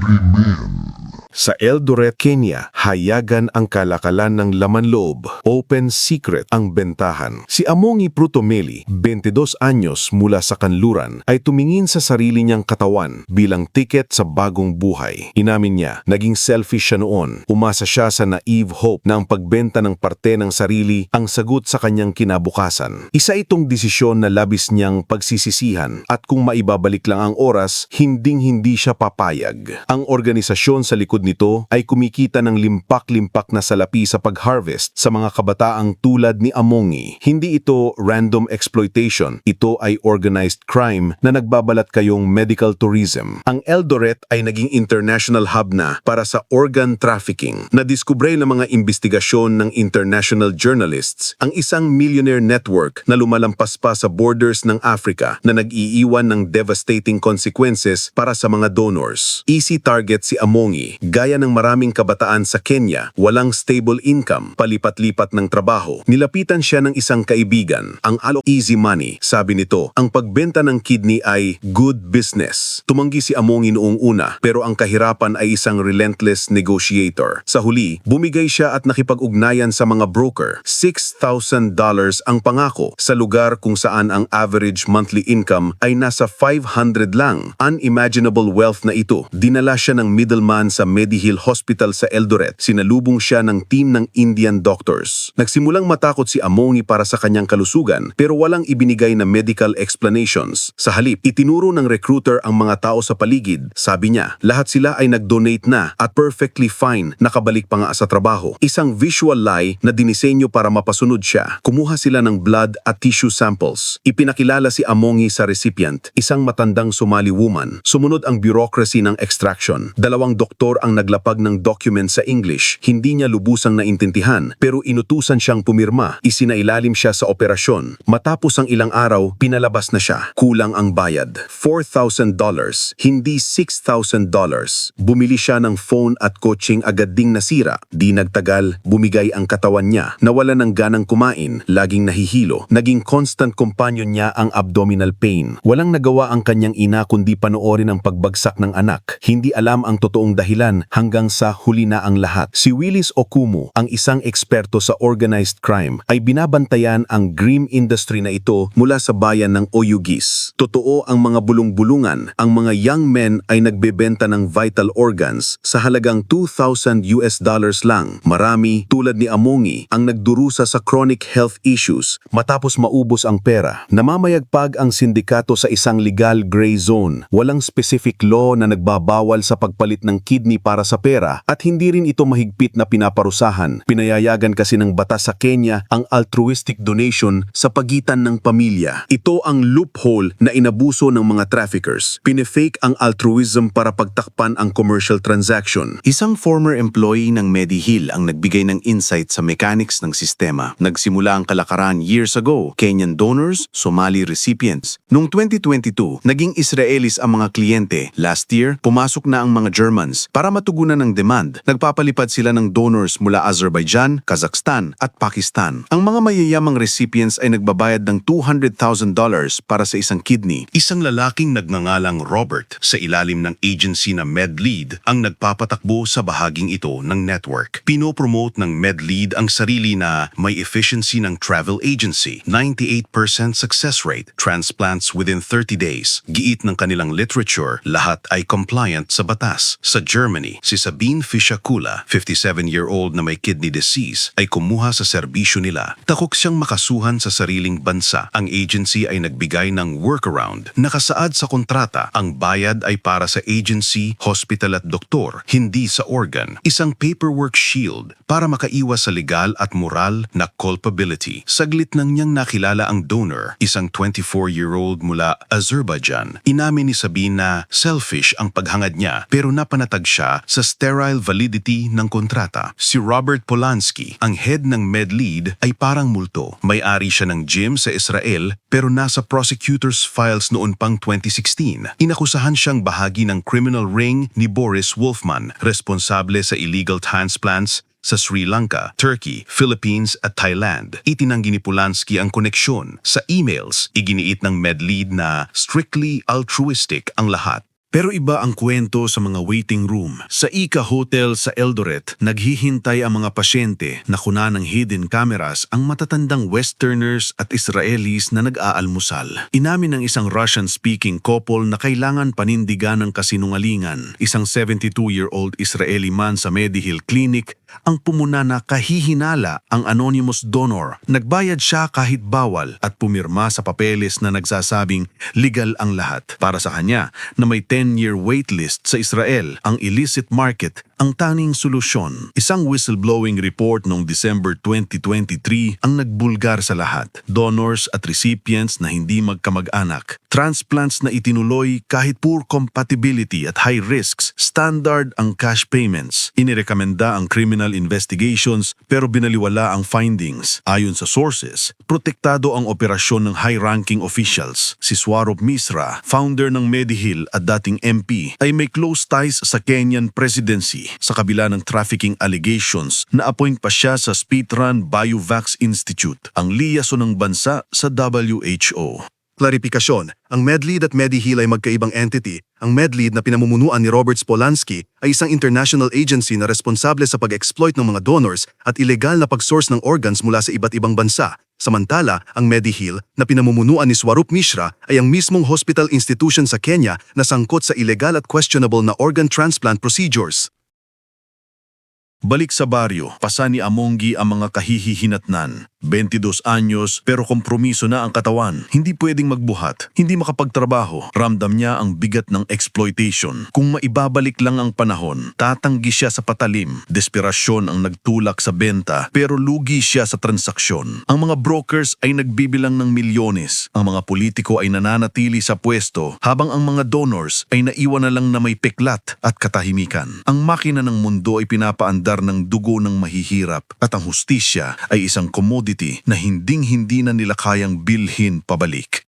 to men. Sa Eldoret, Kenya, hayagan ang kalakalan ng laman loob. Open secret ang bentahan. Si Amongi Prutomeli, 22 anyos mula sa kanluran, ay tumingin sa sarili niyang katawan bilang tiket sa bagong buhay. Inamin niya, naging selfish siya noon. Umasa siya sa naive hope na ang pagbenta ng parte ng sarili ang sagot sa kanyang kinabukasan. Isa itong desisyon na labis niyang pagsisisihan at kung maibabalik lang ang oras, hinding-hindi siya papayag. Ang organisasyon sa likod nito ay kumikita ng limpak-limpak na salapi sa pag-harvest sa mga kabataang tulad ni Amongi. Hindi ito random exploitation, ito ay organized crime na nagbabalat kayong medical tourism. Ang Eldoret ay naging international hub na para sa organ trafficking. Nadiskubre ng mga investigasyon ng international journalists ang isang millionaire network na lumalampas pa sa borders ng Africa na nag-iiwan ng devastating consequences para sa mga donors. Easy target si Amongi, gaya ng maraming kabataan sa Kenya, walang stable income, palipat-lipat ng trabaho. Nilapitan siya ng isang kaibigan, ang alo easy money. Sabi nito, ang pagbenta ng kidney ay good business. Tumanggi si Amongi noong una, pero ang kahirapan ay isang relentless negotiator. Sa huli, bumigay siya at nakipag-ugnayan sa mga broker. $6,000 ang pangako sa lugar kung saan ang average monthly income ay nasa 500 lang. Unimaginable wealth na ito. Dinala siya ng middleman sa Medihill Hospital sa Eldoret. Sinalubong siya ng team ng Indian doctors. Nagsimulang matakot si Amongi para sa kanyang kalusugan pero walang ibinigay na medical explanations. Sa halip, itinuro ng recruiter ang mga tao sa paligid. Sabi niya, lahat sila ay nag-donate na at perfectly fine nakabalik pa nga sa trabaho. Isang visual lie na dinisenyo para mapasunod siya. Kumuha sila ng blood at tissue samples. Ipinakilala si Amongi sa recipient, isang matandang Somali woman. Sumunod ang bureaucracy ng extraction. Dalawang doktor ang naglapag ng document sa English. Hindi niya lubusang naintindihan pero inutusan siyang pumirma. Isinailalim siya sa operasyon. Matapos ang ilang araw, pinalabas na siya. Kulang ang bayad. $4,000, hindi $6,000. Bumili siya ng phone at coaching agad ding nasira. Di nagtagal, bumigay ang katawan niya. Nawala ng ganang kumain, laging nahihilo. Naging constant companion niya ang abdominal pain. Walang nagawa ang kanyang ina kundi panoorin ang pagbagsak ng anak. Hindi alam ang totoong dahilan hanggang sa huli na ang lahat. Si Willis Okumu, ang isang eksperto sa organized crime, ay binabantayan ang grim industry na ito mula sa bayan ng Oyugis. Totoo ang mga bulong-bulungan, ang mga young men ay nagbebenta ng vital organs sa halagang 2,000 US dollars lang. Marami, tulad ni Amongi, ang nagdurusa sa chronic health issues matapos maubos ang pera. Namamayagpag ang sindikato sa isang legal gray zone. Walang specific law na nagbabawal sa pagpalit ng kidney para sa pera at hindi rin ito mahigpit na pinaparusahan. Pinayayagan kasi ng batas sa Kenya ang altruistic donation sa pagitan ng pamilya. Ito ang loophole na inabuso ng mga traffickers. Pinefake ang altruism para pagtakpan ang commercial transaction. Isang former employee ng Medihill ang nagbigay ng insight sa mechanics ng sistema. Nagsimula ang kalakaran years ago, Kenyan donors, Somali recipients. Noong 2022, naging Israelis ang mga kliyente. Last year, pumasok na ang mga Germans. Para matugunan ang demand, nagpapalipad sila ng donors mula Azerbaijan, Kazakhstan at Pakistan. Ang mga mayayamang recipients ay nagbabayad ng $200,000 para sa isang kidney. Isang lalaking nagngangalang Robert sa ilalim ng agency na MedLead ang nagpapatakbo sa bahaging ito ng network. Pinopromote ng MedLead ang sarili na may efficiency ng travel agency, 98% success rate, transplants within 30 days. Giit ng kanilang literature, lahat ay compliant sa batas. Sa Germany, si Sabine Fischakula, 57-year-old na may kidney disease, ay kumuha sa serbisyo nila. Takok siyang makasuhan sa sariling bansa. Ang agency ay nagbigay ng workaround. Nakasaad sa kontrata, ang bayad ay para sa agency, hospital at doktor, hindi sa organ. Isang paperwork shield para makaiwas sa legal at moral na culpability. Saglit nang niyang nakilala ang donor, isang 24-year-old mula Azerbaijan. Inamin ni Sabine na selfish ang paghangad niya pero napanatag siya sa sterile validity ng kontrata. Si Robert Polanski, ang head ng MedLead, ay parang multo. May-ari siya ng gym sa Israel pero nasa prosecutor's files noon pang 2016. Inakusahan siyang bahagi ng criminal ring ni Boris Wolfman, responsable sa illegal transplants sa Sri Lanka, Turkey, Philippines at Thailand. Itinanggi ni Polanski ang koneksyon. Sa emails, iginiit ng MedLead na strictly altruistic ang lahat. Pero iba ang kwento sa mga waiting room. Sa Ika Hotel sa Eldoret, naghihintay ang mga pasyente na kuna ng hidden cameras ang matatandang Westerners at Israelis na nag-aalmusal. Inamin ng isang Russian-speaking couple na kailangan panindigan ng kasinungalingan. Isang 72-year-old Israeli man sa Medihill Clinic ang pumuna na kahihinala ang anonymous donor. Nagbayad siya kahit bawal at pumirma sa papeles na nagsasabing legal ang lahat. Para sa kanya na may 10-year waitlist sa Israel, ang illicit market ang tanging solusyon. Isang whistleblowing report noong December 2023 ang nagbulgar sa lahat. Donors at recipients na hindi magkamag-anak. Transplants na itinuloy kahit poor compatibility at high risks. Standard ang cash payments. Inirekomenda ang criminal investigations pero binaliwala ang findings. Ayon sa sources, protektado ang operasyon ng high-ranking officials. Si Swarop Misra, founder ng Medihill at dating MP, ay may close ties sa Kenyan presidency sa kabila ng trafficking allegations na appoint pa siya sa Speedrun Biovax Institute, ang liyaso ng bansa sa WHO. Klarifikasyon, ang MedLead at MediHeal ay magkaibang entity. Ang MedLead na pinamumunuan ni Robert Spolansky ay isang international agency na responsable sa pag-exploit ng mga donors at ilegal na pag-source ng organs mula sa iba't ibang bansa. Samantala, ang MediHeal na pinamumunuan ni Swarup Mishra ay ang mismong hospital institution sa Kenya na sangkot sa ilegal at questionable na organ transplant procedures. Balik sa baryo, pasa ni Amongi ang mga kahihihinatnan. 22 anyos pero kompromiso na ang katawan. Hindi pwedeng magbuhat, hindi makapagtrabaho. Ramdam niya ang bigat ng exploitation. Kung maibabalik lang ang panahon, tatanggi siya sa patalim. Desperasyon ang nagtulak sa benta pero lugi siya sa transaksyon. Ang mga brokers ay nagbibilang ng milyones. Ang mga politiko ay nananatili sa pwesto habang ang mga donors ay naiwan na lang na may peklat at katahimikan. Ang makina ng mundo ay pinapaandar ng dugo ng mahihirap at ang hustisya ay isang commodity na hinding-hindi na nila kayang bilhin pabalik.